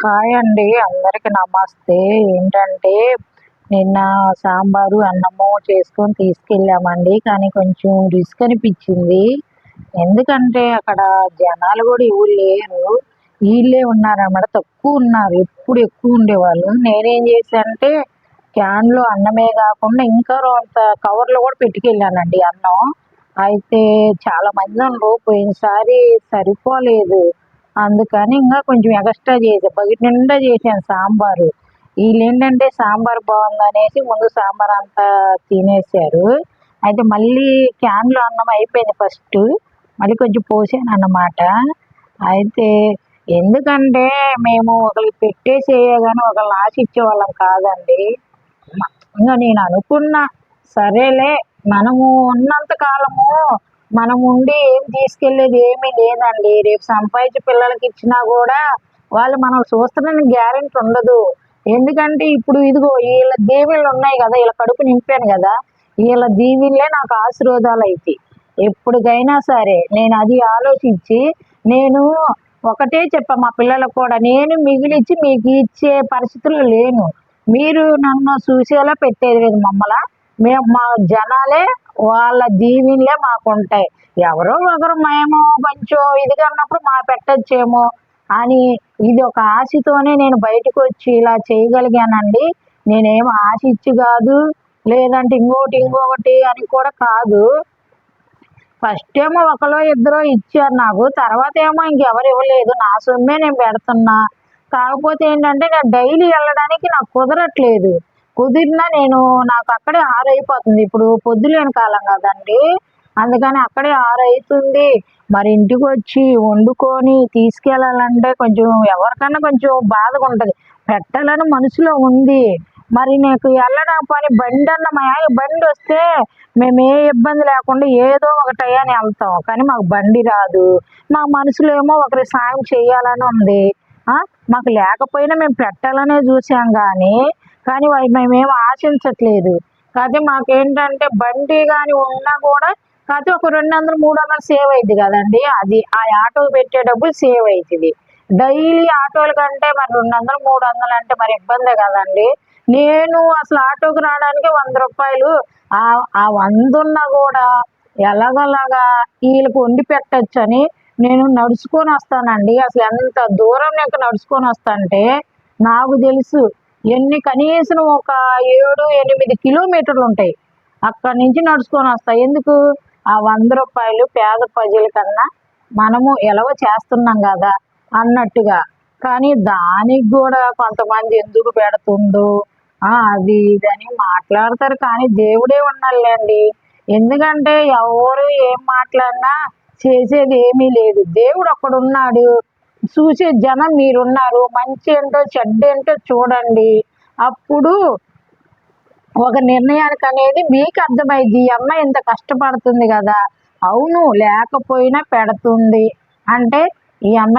Hi అండి. అందరికి నమస్తే. ఏంటంటే నిన్న సాంబారు అన్నము చేసుకొని తీసుకెళ్ళామండి. కానీ కొంచెం రిస్క్ అనిపించింది. ఎందుకంటే అక్కడ జనాలు కూడా ఎవరు లేరు. వీళ్ళే ఉన్నారన్నమాట. తక్కువ ఉన్నారు. ఎప్పుడు ఎక్కువ ఉండేవాళ్ళు. నేనేం చేశానంటే క్యాన్లో అన్నమే కాకుండా ఇంకా అంత కవర్లో కూడా పెట్టుకెళ్ళానండి అన్నం. అయితే చాలా మంది ఉన్నారు. పోయినసారి సరిపోలేదు. అందుకని ఇంకా కొంచెం ఎక్స్ట్రా చేసాను బకెట్ నిండా చేశాను సాంబారు. వీళ్ళు ఏంటంటే సాంబార్ బాగుంది అనేసి ముందు సాంబార్ అంతా తినేసారు అయితే మళ్ళీ క్యాన్లో అన్నం అయిపోయింది ఫస్ట్. మళ్ళీ కొంచెం పోసాను అన్నమాట అయితే ఎందుకంటే మేము ఒకరికి పెట్టేసేయ కానీ ఒకళ్ళు ఆశ ఇచ్చేవాళ్ళం కాదండి. ఇంకా నేను అనుకున్నా సరేలే మనము ఉన్నంత కాలము మనం ఉండి ఏం తీసుకెళ్ళేది ఏమీ లేదండి. రేపు సంపాదించి పిల్లలకి ఇచ్చినా కూడా వాళ్ళు మనం చూస్తున్న గ్యారెంటీ ఉండదు. ఎందుకంటే ఇప్పుడు ఇదిగో వీళ్ళ దీవెనలు ఉన్నాయి కదా వీళ్ళ కడుపు నింపాను కదా వీళ్ళ దీవెనలే నాకు ఆశీర్వాదాలు అయితే. ఎప్పటికైనా సరే నేను అది ఆలోచించి నేను ఒకటే చెప్పా మా పిల్లలకు కూడా నేను మిగిలిచ్చి మీకు ఇచ్చే పరిస్థితుల్లో లేను. మీరు నన్ను చూసేలా పెట్టేది లేదు మమ్మల్ని. మేము మా జనాలే వాళ్ళ దీవెనలే మాకు ఉంటాయి ఎవరో ఒకరు మేము కొంచెం ఇదిగా ఉన్నప్పుడు మా పెట్టచ్చేమో అని ఇది ఒక ఆశతోనే నేను బయటకు వచ్చి ఇలా చేయగలిగానండి. నేనేం ఆశ ఇచ్చి కాదు లేదంటే ఇంకోటి ఇంకొకటి అని కూడా కాదు. ఫస్ట్ ఏమో ఒకరో ఇద్దరో ఇచ్చారు నాకు తర్వాత ఏమో ఇంకెవరు ఇవ్వలేదు. నా సొమ్మే నేను పెడుతున్నా. కాకపోతే ఏంటంటే నేను డైలీ వెళ్ళడానికి నాకు కుదరట్లేదు. కుదిరినా నేను నాకు అక్కడే ఆరైపోతుంది. ఇప్పుడు పొద్దులేని కాలం కదండి. అందుకని అక్కడే ఆరైతుంది. మరి ఇంటికి వచ్చి వండుకొని తీసుకెళ్ళాలంటే కొంచెం ఎవరికన్నా కొంచెం బాధగా ఉంటుంది పెట్టాలని మనసులో ఉంది. మరి నీకు వెళ్ళడం పని బండి అన్న మా బండి వస్తే మేము ఏ ఇబ్బంది లేకుండా ఏదో ఒక టయాన్ని వెళ్తాం. కానీ మాకు బండి రాదు. మా మనసులో ఏమో ఒకరి సాయం చేయాలని ఉంది. మాకు లేకపోయినా మేము పెట్టాలనే చూసాం కానీ కానీ మేమేం ఆశించట్లేదు. కాకపోతే మాకేంటంటే బండి కానీ ఉన్నా కూడా కాకపోతే ఒక రెండు వందలు మూడు వందలు సేవ్ అయింది కదండి. అది ఆ ఆటో పెట్టే డబ్బులు సేవ్ అవుతుంది డైలీ ఆటోల కంటే మరి రెండు వందలు మూడు వందలు అంటే మరి ఇబ్బందే కదండి. నేను అసలు ఆటోకి రావడానికి వంద రూపాయలు ఆ ఆ వంద ఉన్నా కూడా ఎలాగలాగా వీళ్ళకి వండి పెట్టచ్చని నేను నడుచుకొని వస్తానండి. అసలు ఎంత దూరం నేను నడుచుకొని వస్తానంటే నాకు తెలుసు. ఎన్ని కనీసం ఒక ఏడు ఎనిమిది కిలోమీటర్లు ఉంటాయి. అక్కడి నుంచి నడుచుకొని వస్తాయి. ఎందుకు? ఆ వంద రూపాయలు పేద ప్రజల కన్నా మనము ఎలవ చేస్తున్నాం కదా అన్నట్టుగా. కానీ దానికి కూడా కొంతమంది ఎందుకు పెడుతుందో? అది ఇదని అని మాట్లాడతారు. కానీ దేవుడే ఉండాలండి. ఎందుకంటే ఎవరు ఏం మాట్లాడినా చేసేది ఏమీ లేదు. దేవుడు ఒక్కడున్నాడు చూసే జనం మీరున్నారు. మంచి ఏంటో చెడ్డ ఏంటో చూడండి. అప్పుడు ఒక నిర్ణయానికి అనేది మీకు అర్థమైంది ఈ అమ్మాయి ఇంత కష్టపడుతుంది కదా. అవును లేకపోయినా పెడుతుంది. అంటే ఈ అమ్మాయి